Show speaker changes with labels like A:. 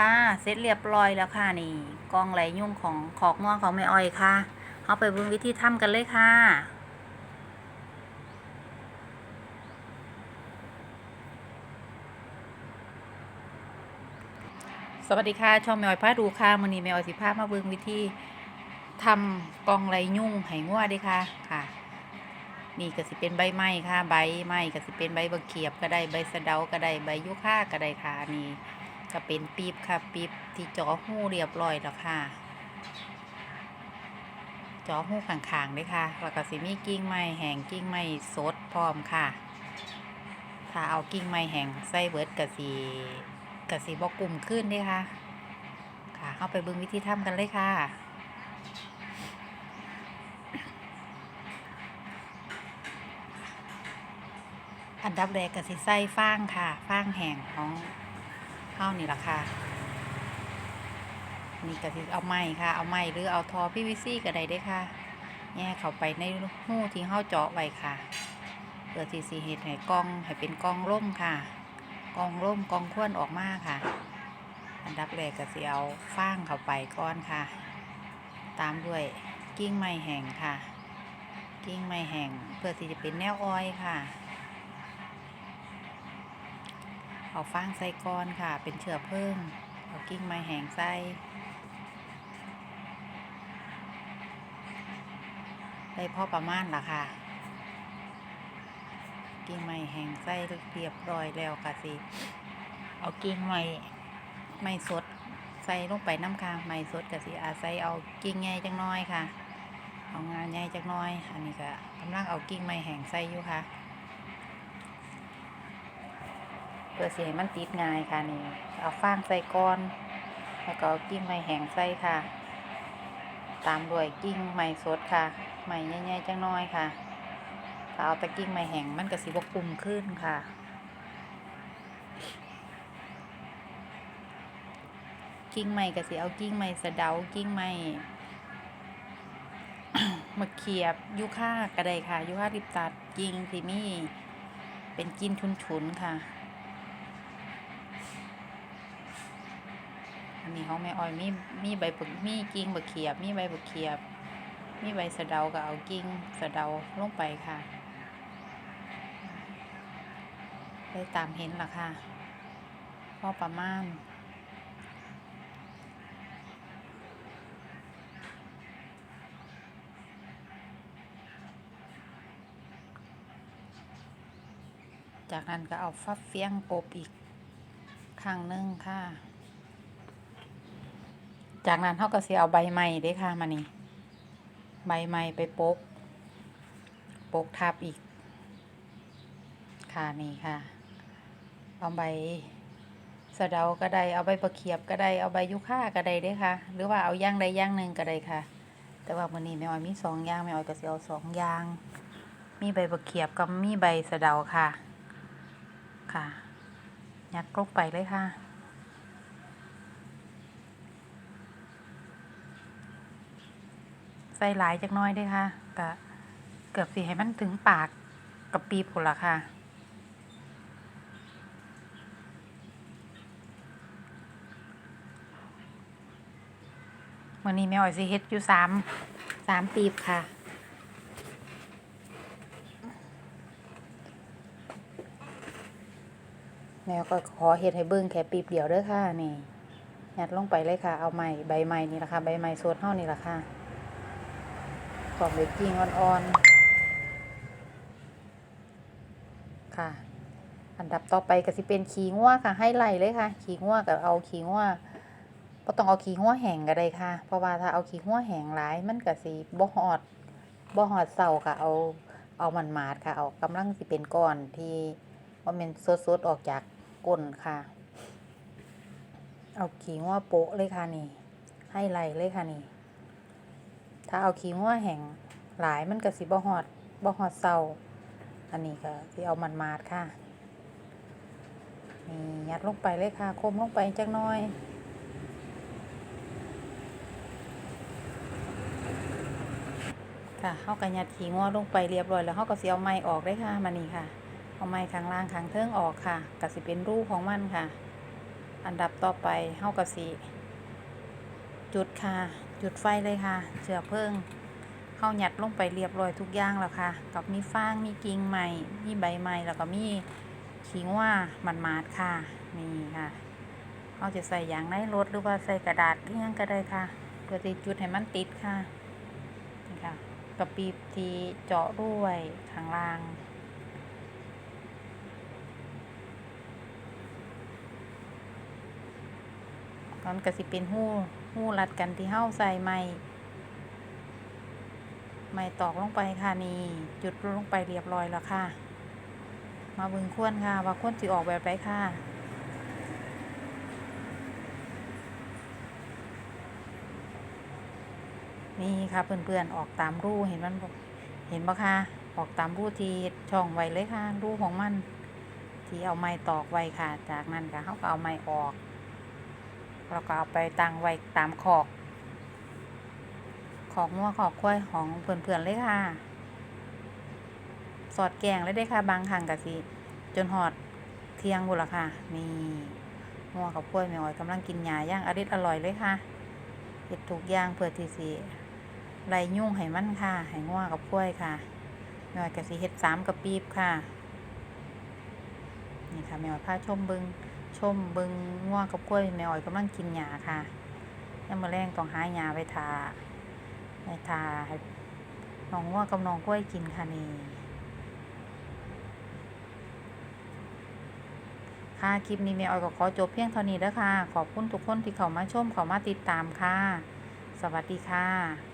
A: ค่ะเสร็จเรียบร้อยแล้วค่ะนี่กองไหลยุ่งของขอกง่วงของแม่อ้อยค่ะเอาไปบิ่งวิธีทำกันเลยค่ะสวัสดีค่ะช่องแมวอ้อยพาดูค่ะมื้อนี้แมวอ้อยสิพามาเบิ่งวิธีทำกองไหลยุ่งให้งัวด้ค่ะค่ะ นี่ก็สิเป็นใบไม้ค่ะ ใบไม้ก็สิเป็นใบบะเขียบก็ได้ใบสะเดาก็ได้ใบยุค่าก็ได้ค่ะนี่ ก็เป็นปีบค่ะปีบที่จาะหูเรียบร้อยแล้วค่ะจาะหูข้างๆเลยค่ะ แล้วก็สิมีกิ่งไม้แห้งกิ่งไม้สดพร้อมค่ะ ถ้าเอากิ่งไม้แห้งใส่เบิร์ดก็สิก็สิบ่กลุ่มขึ้นเด้ค่ะ ค่ะเข้าไปเบิ่งวิธีทำกันเลยค่ะอันดับแรกก็สิใส่ฟางค่ะฟางแห้งของ เฮานี่ละค่ะนี่ก็สิเอาไม้ค่ะ เอาไม้หรือเอาทอ PVC ก็ได้เด้ค่ะแง่เข้าไปในหู้ที่เฮาเจาะไว้ค่ะเพื่อที่สิเฮ็ดให้กองให้เป็นกองร่มค่ะ กองร่มกองควนออกมาค่ะ อันดับแรกก็สิเอาฟางเข้าไปก่อนค่ะ ตามด้วยกิ่งไม้แห้งค่ะ กิ่งไม้แห้งเพื่อที่จะเป็นแนวออยค่ะ เอาฟางใส่ก้อนค่ะ เป็นเชื้อเพลิงเอากิ่งไม้แห้งใส่ได้พอประมาณละค่ะ กิ่งไม้แห้งใส่เรียบร้อยแล้วค่ะสิ เอากิ่งไม้ไม้สดใส่ลงไปน้ำค่ะไม้สดก็สิอาศัยเอากิ่งใหญ่จังน้อยค่ะ เอางานใหญ่จังน้อย อันนี้ก็กำลังเอากิ่งไม้แห้งใส่อยู่ค่ะ เพื่อสิให้มันติดง่ายค่ะนี่เอาฟางใส่ก้อน แล้วก็เอากิ่งไม้แห้งใส่ค่ะ ตามด้วยกิ่งไม้สดค่ะไม้ใหญ่ๆจังน้อยค่ะถ้าเอาต่กิ่งไม้แห้งมันก็สิบกลุ่มขึ้นค่ะกิ่งไม้ก็สิเอากิ่งไม้สะเดากิ่งไม้มะเขียบยุค่าก็ได้ค่ะยุค่าริบตัดกิ่งที่มีเป็นกินชุนๆค่ะ อันนี้ของแม่ออยมีมีใบบักมีกิ่งบักเขียบ มีใบบักเขียบ มีใบสะเดาก็เอากิ่งสะเดาลงไปค่ะได้ตามเห็นล่ะค่ะพอประมาณจากนั้นก็เอาฟักเฟี้ยงอบอีกครั้งหนึ่งค่ะ จากนั้นเขาก็สิเอาใบไม้เด้ค่ะมานี่ใบไม้ไปปกปกทับอีก ค่ะนี่ค่ะ เอาใบสะเดาก็ได้เอาใบประเขียบก็ได้เอาใบยุค่าก็ได้เด้ค่ะ หรือว่าเอาย่างใดย่างหนึ่งก็ได้ค่ะ แต่ว่าวันนี้แม่ออยมีสองย่างแม่ออยก็สิเอาสองย่าง มีใบประเขียบกับมีใบสะเดาค่ะ ค่ะยัดลงไปเลยค่ะ ใส่หลายจักน้อยด้วยค่ะกะเกือบสิให้มันถึงปากกับปีบพุ่นละค่ะ วันนี้แม่อ้อยสิเฮ็ดอยู่สามสามปีบค่ะแมวก็ขอเฮ็ดให้เบิ่งแค่ปีบเดียวเด้อค่ะนี่ยัดลงไปเลยค่ะ เอาใหม่ใบใหม่นี่ละค่ะ ใบใหม่สดเฮานี่ละค่ะ กรอบเลยกิ่งอ่อนๆ ค่ะ อันดับต่อไปก็สิเป็นขี้งัวค่ะ ให้ไล่เลยค่ะ ขี้งัวก็เอาขี้งัวบ่ต้องเอาขี้งัวแห้งก็ได้ค่ะ เพราะว่าถ้าเอาขี้งัวแห้งหลายมันก็สิบ่ฮอดบ่ฮอดเซาค่ะ เอาเอามันมาดค่ะ เอากำลังสิเป็นก้อนที่ว่ามันสดๆออกจากก้นค่ะ เอาขี้งัวโปะเลยค่ะนี่ ให้ไล่เลยค่ะนี่ ถ้าเอาขี้งัวแห้งหลายมันก็สิบ่ฮอดบ่ฮอดเซาอันนี้ก็สิเอามันมาดค่ะนี่ยัดลงไปเลยค่ะคมลงไปจักหน้อยค่ะเฮาก็ยัดขี้งัวลงไปเรียบร้อยแล้วเฮาก็สิเอาไม้ออกเลยค่ะมานี่ค่ะ เอาไม้ข้างล่างข้างเทิงออกค่ะก็สิเป็นรูของมันค่ะ อันดับต่อไปเฮากะสิจุดค่ะ จุดไฟเลยค่ะ เชื้อเพลิงเฮาหยัดลงไปเรียบร้อยทุกอย่างแล้วค่ะ กับมีฟางมีกิ่งใหม่มีใบใหม่แล้วก็มีขิงว่ามันมาดค่ะนี่ค่ะเฮาจะใส่อย่างในรถหรือว่าใส่กระดาษอิหยังก็ได้ค่ะเพื่อที่จุดให้มันติดค่ะนี่ค่ะกระปีบที่เจาะด้วยข้างล่าง มันก็สิเป็นหู้หู้รัดกันที่เฮาใส่ไม้ไม้ตอกลงไปค่ะนี่จุดลงไปเรียบร้อยแล้วค่ะ มาบิ่งควรค่ะ ว่าควรสิออกแบบไรค่ะนี่ค่ะเพื่อนๆออกตามรูเห็นมันเห็นบ่คะออกตามรูที่ช่องไว้เลยค่ะรูของมัน ที่เอาไม้ตอกไว้ค่ะ จากนั้นก็เขาก็เอาไม้ออก แล้วก็เอาไปตั้งไว้ตามขอก ขอกงัวขอกควยของเพื่อนๆเลยค่ะ สอดแกงเลยได้ค่ะ บางครั้งก็สิจนหอดเที่ยงบุละค่ะ นี่งัวกับควยแม่อ้อยกำลังกินหญ้าย่างอริดอร่อยเลยค่ะเฮ็ดทุกย่างเพื่อที่สิไล่ยุ่งให้มันค่ะให้งัวกับควยค่ะแม่อ้อยก็สิเฮ็ดสามกระปีบค่ะ นี่ค่ะแม่อ้อยพาชมบิง ชมเบิงง่วงกับกล้วยแมวอ้อยกำลังกินหญ้าค่ะยามมื้อแรงต้องหาหญ้าไว้ทาไว้ทาให้น้องง่วงกับน้องกล้วยกินค่ะนี่ค่ะคลิปนี้แม่อ้อยก็ขอจบเพียงเท่านี้แล้วค่ะ ขอบคุณทุกคนที่เข้ามาชมเข้ามาติดตามค่ะ สวัสดีค่ะ